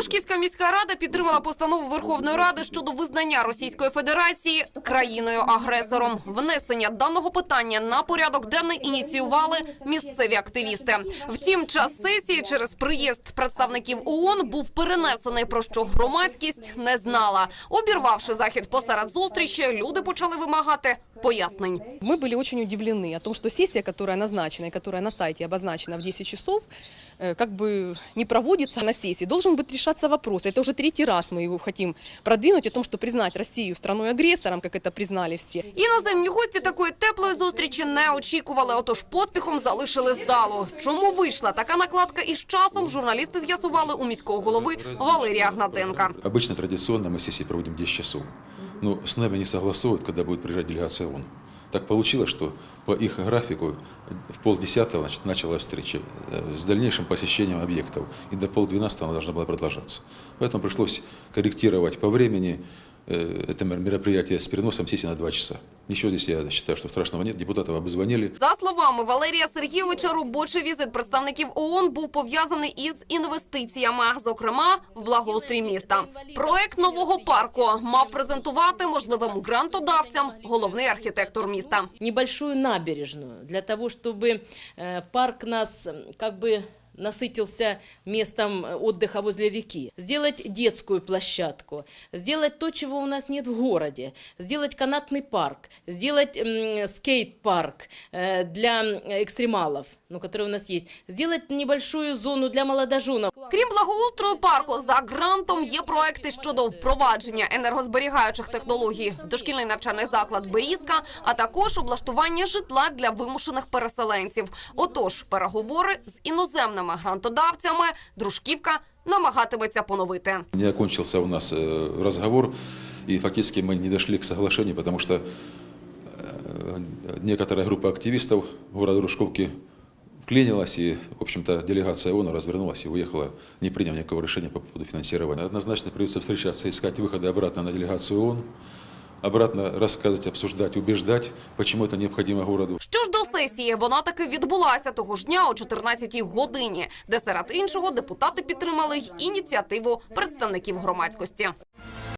Дружківська міська рада підтримала постанову Верховної Ради щодо визнання Російської Федерації країною-агресором. Внесення даного питання на порядок денний ініціювали місцеві активісти. Втім, час сесії через приїзд представників ООН був перенесений, про що громадськість не знала. Обірвавши захід посеред зустрічі, люди почали вимагати пояснень. Мы были очень удивлены о том, что сессия, которая назначена и которая на сайте обозначена в 10 часов, э, как бы не проводится на сессии. Должен быть решаться вопрос. Это уже третий раз мы его хотим продвинуть о том, что признать Россию страной-агрессором, как это признали все. Іноземні гості такої теплої зустрічі не очікували, отож поспіхом залишили залу. Чому вийшла така накладка із часом, журналісти з'ясували у міського голови Валерія Гнатенка. Обычно традиционно мы сессии проводим 10 часов. Но с нами не согласовывают, когда будет приезжать делегация ООН. Так получилось, что по их графику в полдесятого значит, началась встреча э, с дальнейшим посещением объектов. И до полдвенадцатого она должна была продолжаться. Поэтому пришлось корректировать по времени э, это мероприятие с переносом сессии на 2 часа. Ничего здесь, я считаю, что страшного нет. Депутатов обзвонили. За словами Валерія Сергійовича, робочий візит представників ООН був пов'язаний із інвестиціями, зокрема в благоустрій міста. Проект нового парку мав презентувати можливим грантодавцям головний архітектор міста. небольшую набережную для того, чтобы э, парк нас м, как бы насытился местом э, отдыха возле реки, сделать детскую площадку, сделать то, чего у нас нет в городе, сделать канатный парк, сделать м, скейт-парк э, для м, экстремалов, ну, который у нас есть, сделать небольшую зону для молодоженов. Крім благоустрою парку, за грантом є проекти щодо впровадження енергозберігаючих технологій в дошкільний навчальний заклад Берізка, а також облаштування житла для вимушених переселенців. Отож, переговори з іноземними грантодавцями Дружківка намагатиметься поновити. Не окончился у нас э, разговор, и фактически мы не дошли к соглашению, потому что э, некоторая группа активистов города Дружковки вклинилась, и, в общем-то, делегация ООН развернулась и уехала, не приняв никакого решения по поводу финансирования. Однозначно придется встречаться, искать выходы обратно на делегацию ООН, обратно рассказывать, обсуждать, убеждать, почему это необходимо городу. Що ж до сесії, вона таки відбулася того ж дня о 14-й годині, де серед іншого депутати підтримали й ініціативу представників громадськості.